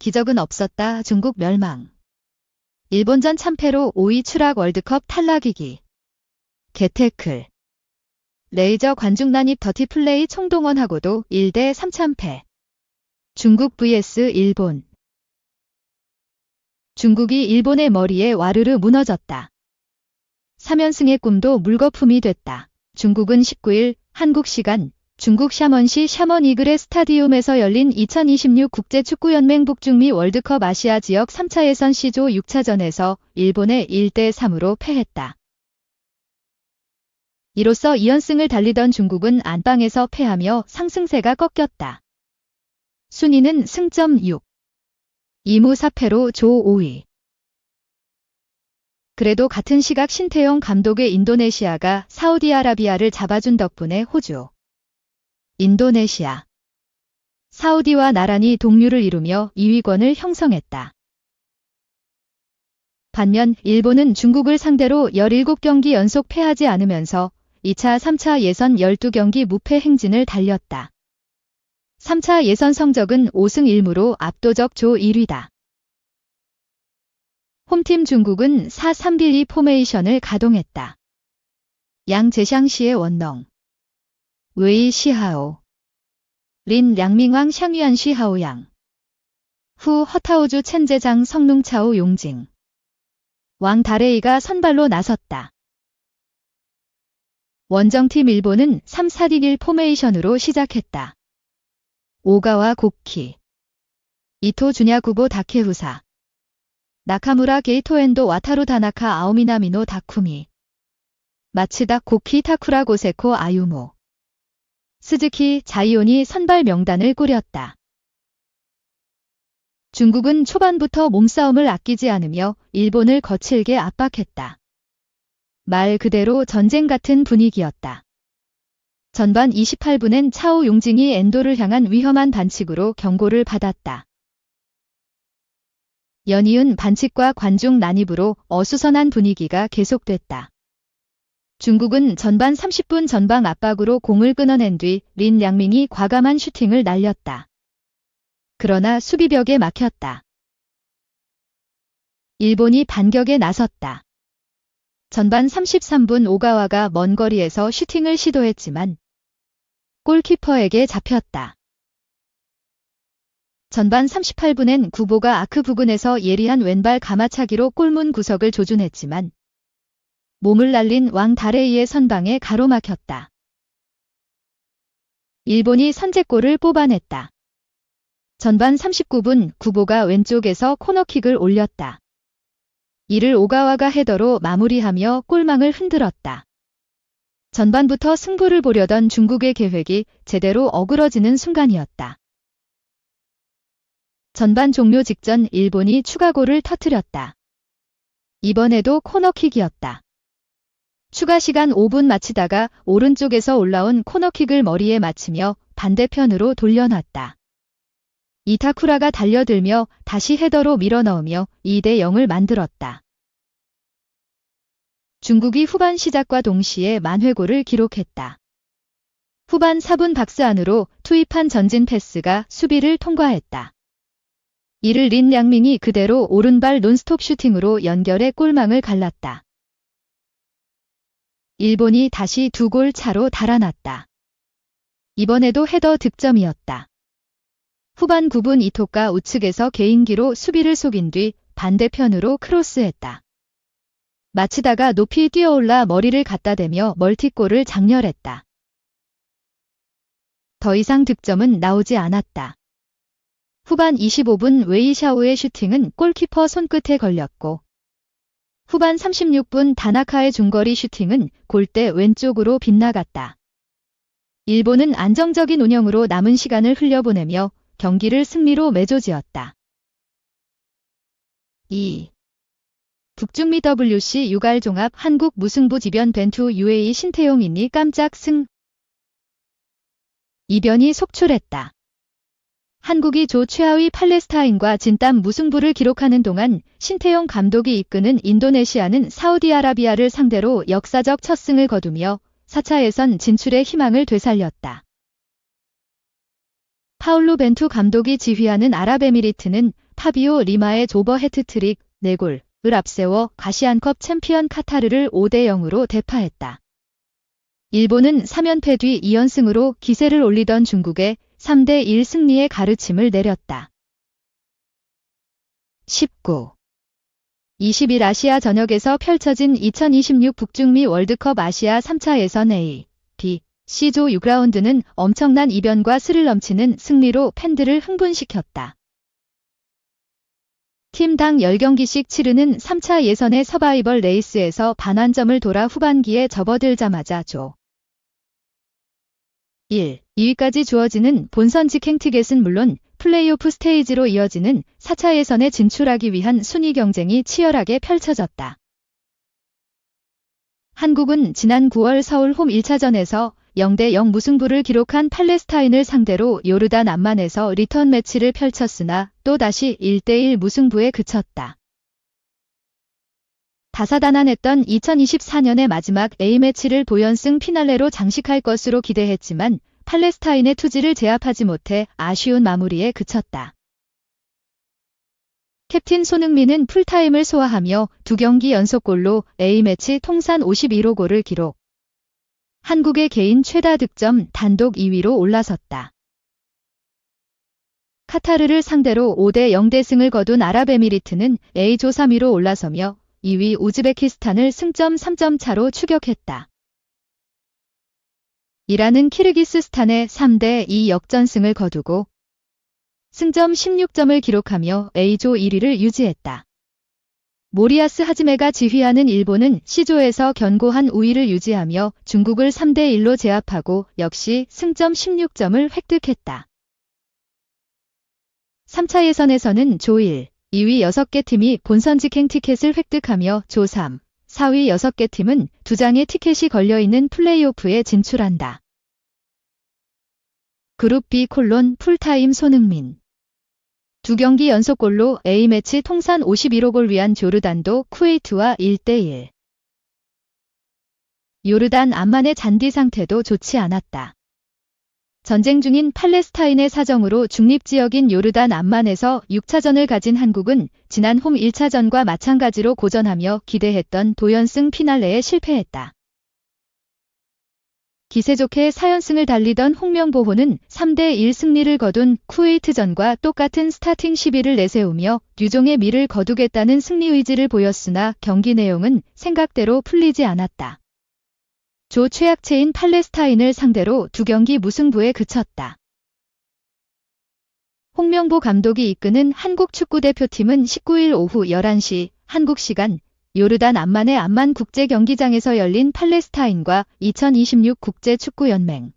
기적은 없었다. 중국 멸망. 일본전 참패로 5위 추락 월드컵 탈락이기. 개테클. 레이저 관중 난입 더티 플레이 총동원하고도 1대 3참패. 중국 vs 일본. 중국이 일본의 머리에 와르르 무너졌다. 3연승의 꿈도 물거품이 됐다. 중국은 19일 한국 시간 중국 샤먼시 샤먼 이글의 스타디움에서 열린 2026 국제축구연맹 북중미 월드컵 아시아 지역 3차 예선 C조 6차전에서 일본에 1대3으로 패했다. 이로써 2연승을 달리던 중국은 안방에서 패하며 상승세가 꺾였다. 순위는 승점 6. 2무 4패로 조 5위. 그래도 같은 시각 신태용 감독의 인도네시아가 사우디아라비아를 잡아준 덕분에 호주, 인도네시아, 사우디와 나란히 동률을 이루며 2위권을 형성했다. 반면 일본은 중국을 상대로 17경기 연속 패하지 않으면서 2차, 3차 예선 12경기 무패 행진을 달렸다. 3차 예선 성적은 5승 1무로 압도적 조 1위다. 홈팀 중국은 4-3-1-2 포메이션을 가동했다. 양재샹시의 원농, 웨이 시하오, 린 량밍왕 샹유안 시하오양, 후 허타오주 첸제장 성능차오 용징, 왕 다레이가 선발로 나섰다. 원정팀 일본은 3-4-1 포메이션으로 시작했다. 오가와 고키, 이토 주냐구보 다케후사, 나카무라 게이토엔도 와타루 다나카 아오미나미노 다쿠미, 마츠다 고키 타쿠라 고세코 아유모, 스즈키 자이온이 선발 명단을 꾸렸다. 중국은 초반부터 몸싸움을 아끼지 않으며 일본을 거칠게 압박했다. 말 그대로 전쟁 같은 분위기였다. 전반 28분엔 차오 용징이 엔도를 향한 위험한 반칙으로 경고를 받았다. 연이은 반칙과 관중 난입으로 어수선한 분위기가 계속됐다. 중국은 전반 30분 전방 압박으로 공을 끊어낸 뒤린 량밍이 과감한 슈팅을 날렸다. 그러나 수비벽에 막혔다. 일본이 반격에 나섰다. 전반 33분 오가와가 먼 거리에서 슈팅을 시도했지만 골키퍼에게 잡혔다. 전반 38분엔 구보가 아크 부근에서 예리한 왼발 가마차기로 골문 구석을 조준했지만 몸을 날린 왕 다레이의 선방에 가로막혔다. 일본이 선제골을 뽑아냈다. 전반 39분 구보가 왼쪽에서 코너킥을 올렸다. 이를 오가와가 헤더로 마무리하며 골망을 흔들었다. 전반부터 승부를 보려던 중국의 계획이 제대로 어그러지는 순간이었다. 전반 종료 직전 일본이 추가골을 터뜨렸다. 이번에도 코너킥이었다. 추가 시간 5분 마치다가 오른쪽에서 올라온 코너킥을 머리에 맞추며 반대편으로 돌려놨다. 이타쿠라가 달려들며 다시 헤더로 밀어넣으며 2대 0을 만들었다. 중국이 후반 시작과 동시에 만회골을 기록했다. 후반 4분 박스 안으로 투입한 전진 패스가 수비를 통과했다. 이를 린 량밍이 그대로 오른발 논스톱 슈팅으로 연결해 골망을 갈랐다. 일본이 다시 두 골 차로 달아났다. 이번에도 헤더 득점이었다. 후반 9분 이토가 우측에서 개인기로 수비를 속인 뒤 반대편으로 크로스했다. 마치다가 높이 뛰어올라 머리를 갖다 대며 멀티골을 장렬했다. 더 이상 득점은 나오지 않았다. 후반 25분 웨이샤오의 슈팅은 골키퍼 손끝에 걸렸고 후반 36분 다나카의 중거리 슈팅은 골대 왼쪽으로 빗나갔다. 일본은 안정적인 운영으로 남은 시간을 흘려보내며 경기를 승리로 매조지었다. 2. 북중미 WC 유갈 종합 한국 무승부 지변 벤투 UAE 신태용 인니 깜짝 승 이변이 속출했다. 한국이 조 최하위 팔레스타인과 진땀 무승부를 기록하는 동안 신태용 감독이 이끄는 인도네시아는 사우디아라비아를 상대로 역사적 첫 승을 거두며 4차 예선 진출의 희망을 되살렸다. 파울루 벤투 감독이 지휘하는 아랍에미리트는 파비오 리마의 조버 해트트릭 4골을 앞세워 아시안컵 챔피언 카타르를 5대 0으로 대파했다. 일본은 3연패 뒤 2연승으로 기세를 올리던 중국에 3대 1 승리의 가르침을 내렸다. 19. 20일 아시아 전역에서 펼쳐진 2026 북중미 월드컵 아시아 3차 예선 A, B, C조 6라운드는 엄청난 이변과 스릴 넘치는 승리로 팬들을 흥분시켰다. 팀당 10경기씩 치르는 3차 예선의 서바이벌 레이스에서 반환점을 돌아 후반기에 접어들자마자 조. 1. 2위까지 주어지는 본선 직행 티켓은 물론 플레이오프 스테이지로 이어지는 4차 예선에 진출하기 위한 순위 경쟁이 치열하게 펼쳐졌다. 한국은 지난 9월 서울 홈 1차전에서 0대 0 무승부를 기록한 팔레스타인을 상대로 요르단 암만에서 리턴 매치를 펼쳤으나 또다시 1대1 무승부에 그쳤다. 다사다난했던 2024년의 마지막 A매치를 보연승 피날레로 장식할 것으로 기대했지만 팔레스타인의 투지를 제압하지 못해 아쉬운 마무리에 그쳤다. 캡틴 손흥민은 풀타임을 소화하며 두 경기 연속골로 A매치 통산 51호 골을 기록. 한국의 개인 최다 득점 단독 2위로 올라섰다. 카타르를 상대로 5대 0대 승을 거둔 아랍에미리트는 A조 3위로 올라서며 2위 우즈베키스탄을 승점 3점 차로 추격했다. 이라는 키르기스스탄의 3대 2 역전승을 거두고 승점 16점을 기록하며 A조 1위를 유지했다. 모리아스 하즈메가 지휘하는 일본은 C조에서 견고한 우위를 유지하며 중국을 3대 1로 제압하고 역시 승점 16점을 획득했다. 3차 예선에서는 조 1, 2위 6개 팀이 본선 직행 티켓을 획득하며 조 3, 4위 6개 팀은 2장의 티켓이 걸려있는 플레이오프에 진출한다. 그룹 B 콜론 풀타임 손흥민 두 경기 연속골로 A매치 통산 51호 골 위한 조르단도 쿠웨이트와 1대1. 요르단 암만의 잔디 상태도 좋지 않았다. 전쟁 중인 팔레스타인의 사정으로 중립지역인 요르단 암만에서 6차전을 가진 한국은 지난 홈 1차전과 마찬가지로 고전하며 기대했던 도연승 피날레에 실패했다. 기세 좋게 4연승을 달리던 홍명보호는 3대1 승리를 거둔 쿠웨이트전과 똑같은 스타팅 10위를 내세우며 유종의 미를 거두겠다는 승리 의지를 보였으나 경기 내용은 생각대로 풀리지 않았다. 조 최약체인 팔레스타인을 상대로 두 경기 무승부에 그쳤다. 홍명보 감독이 이끄는 한국 축구대표팀은 19일 오후 11시 한국 시간 요르단 암만의 암만 국제 경기장에서 열린 팔레스타인과 2026 국제 축구 연맹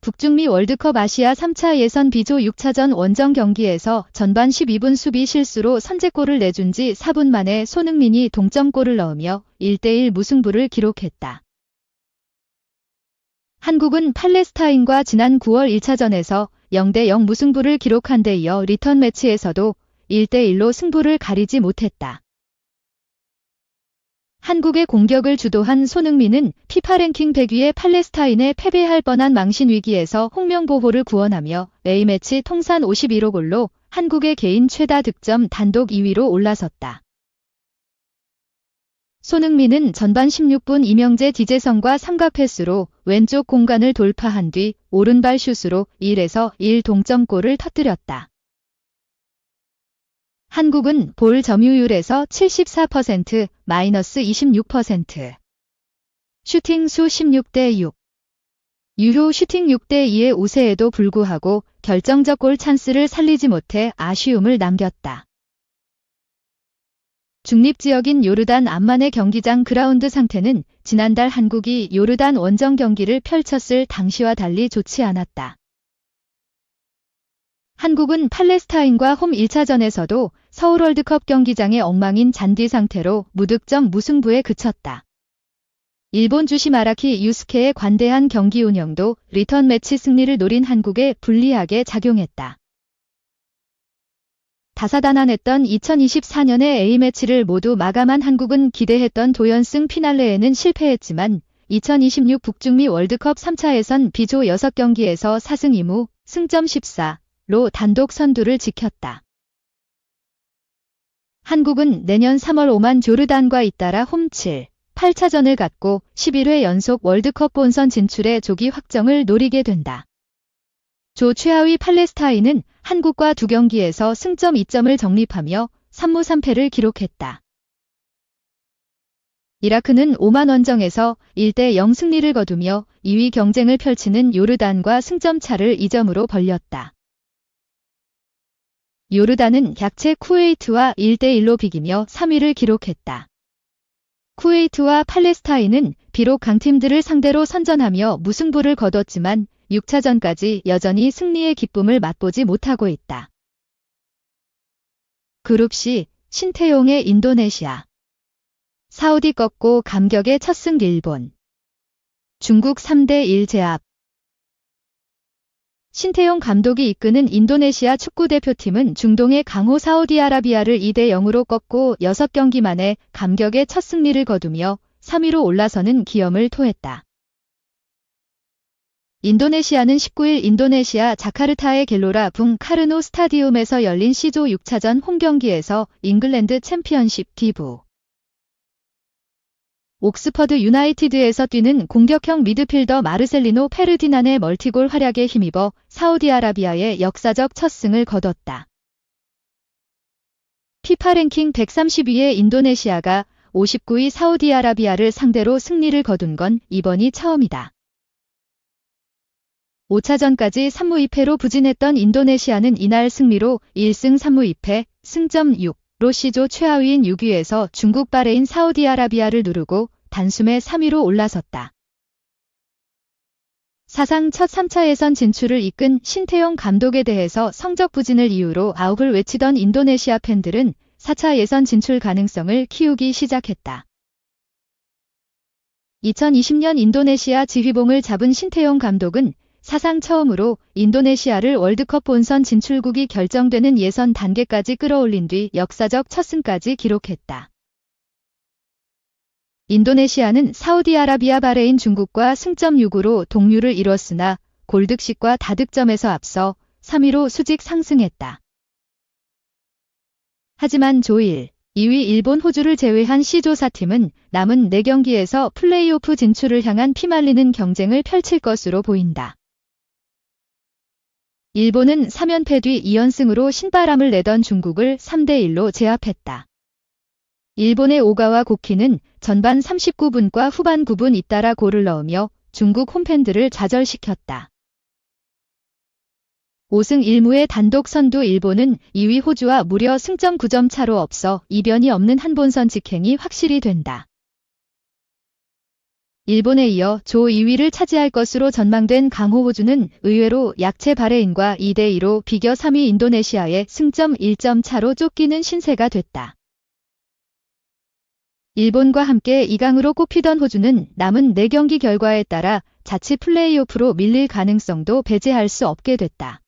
북중미 월드컵 아시아 3차 예선 B조 6차전 원정 경기에서 전반 12분 수비 실수로 선제골을 내준 지 4분 만에 손흥민이 동점골을 넣으며 1대1 무승부를 기록했다. 한국은 팔레스타인과 지난 9월 1차전에서 0대0 무승부를 기록한 데 이어 리턴 매치에서도 1대1로 승부를 가리지 못했다. 한국의 공격을 주도한 손흥민은 피파 랭킹 100위의 팔레스타인에 패배할 뻔한 망신 위기에서 홍명보호를 구원하며 A매치 통산 51호 골로 한국의 개인 최다 득점 단독 2위로 올라섰다. 손흥민은 전반 16분 이명재 디제성과 삼각 패스로 왼쪽 공간을 돌파한 뒤 오른발 슛으로 1에서 1 동점골을 터뜨렸다. 한국은 볼 점유율에서 74% 마이너스 26%. 슈팅 수 16대 6. 유효 슈팅 6대 2의 우세에도 불구하고 결정적 골 찬스를 살리지 못해 아쉬움을 남겼다. 중립지역인 요르단 암만의 경기장 그라운드 상태는 지난달 한국이 요르단 원정 경기를 펼쳤을 당시와 달리 좋지 않았다. 한국은 팔레스타인과 홈 1차전에서도 서울 월드컵 경기장의 엉망인 잔디 상태로 무득점 무승부에 그쳤다. 일본 주시 마라키 유스케의 관대한 경기 운영도 리턴 매치 승리를 노린 한국에 불리하게 작용했다. 다사다난했던 2024년의 A매치를 모두 마감한 한국은 기대했던 도연승 피날레에는 실패했지만 2026 북중미 월드컵 3차 예선 B조 6경기에서 4승 2무, 승점 14, 2위 로 단독 선두를 지켰다. 한국은 내년 3월 오만 조르단과 잇따라 홈7, 8차전을 갖고 11회 연속 월드컵 본선 진출의 조기 확정을 노리게 된다. 조 최하위 팔레스타인은 한국과 두 경기에서 승점 2점을 적립하며 3무 3패를 기록했다. 이라크는 오만 원정에서 1대 0 승리를 거두며 2위 경쟁을 펼치는 요르단과 승점 차를 2점으로 벌렸다. 요르단은 약체 쿠웨이트와 1대1로 비기며 3위를 기록했다. 쿠웨이트와 팔레스타인은 비록 강팀들을 상대로 선전하며 무승부를 거뒀지만 6차전까지 여전히 승리의 기쁨을 맛보지 못하고 있다. 그룹 C 신태용의 인도네시아 사우디 꺾고 감격의 첫 승 일본 중국 3대1 제압 신태용 감독이 이끄는 인도네시아 축구대표팀은 중동의 강호 사우디아라비아를 2대 0으로 꺾고 6경기 만에 감격의 첫 승리를 거두며 3위로 올라서는 기염을 토했다. 인도네시아는 19일 인도네시아 자카르타의 겔로라 붕 카르노 스타디움에서 열린 C조 6차전 홈 경기에서 잉글랜드 챔피언십 기부 옥스퍼드 유나이티드에서 뛰는 공격형 미드필더 마르셀리노 페르디난의 멀티골 활약에 힘입어 사우디아라비아의 역사적 첫 승을 거뒀다. 피파 랭킹 130위의 인도네시아가 59위 사우디아라비아를 상대로 승리를 거둔 건 이번이 처음이다. 5차전까지 3무 2패로 부진했던 인도네시아는 이날 승리로 1승 3무 2패, 승점 6 로 C조 최하위인 6위에서 중국 바레인 사우디아라비아를 누르고 단숨에 3위로 올라섰다. 사상 첫 3차 예선 진출을 이끈 신태용 감독에 대해서 성적 부진을 이유로 아욱을 외치던 인도네시아 팬들은 4차 예선 진출 가능성을 키우기 시작했다. 2020년 인도네시아 지휘봉을 잡은 신태용 감독은 사상 처음으로 인도네시아를 월드컵 본선 진출국이 결정되는 예선 단계까지 끌어올린 뒤 역사적 첫 승까지 기록했다. 인도네시아는 사우디아라비아 바레인 중국과 승점 6으로 동률을 이뤘으나 골득식과 다득점에서 앞서 3위로 수직 상승했다. 하지만 조1, 2위 일본 호주를 제외한 C조사팀은 남은 4경기에서 플레이오프 진출을 향한 피말리는 경쟁을 펼칠 것으로 보인다. 일본은 3연패 뒤 2연승으로 신바람을 내던 중국을 3대1로 제압했다. 일본의 오가와 고키는 전반 39분과 후반 9분 잇따라 골을 넣으며 중국 홈팬들을 좌절시켰다. 5승 1무의 단독 선두 일본은 2위 호주와 무려 승점 9점 차로 없어 이변이 없는 한본선 직행이 확실히 된다. 일본에 이어 조 2위를 차지할 것으로 전망된 강호 호주는 의외로 약체 바레인과 2대2로 비겨 3위 인도네시아의 승점 1점 차로 쫓기는 신세가 됐다. 일본과 함께 2강으로 꼽히던 호주는 남은 4경기 결과에 따라 자칫 플레이오프로 밀릴 가능성도 배제할 수 없게 됐다.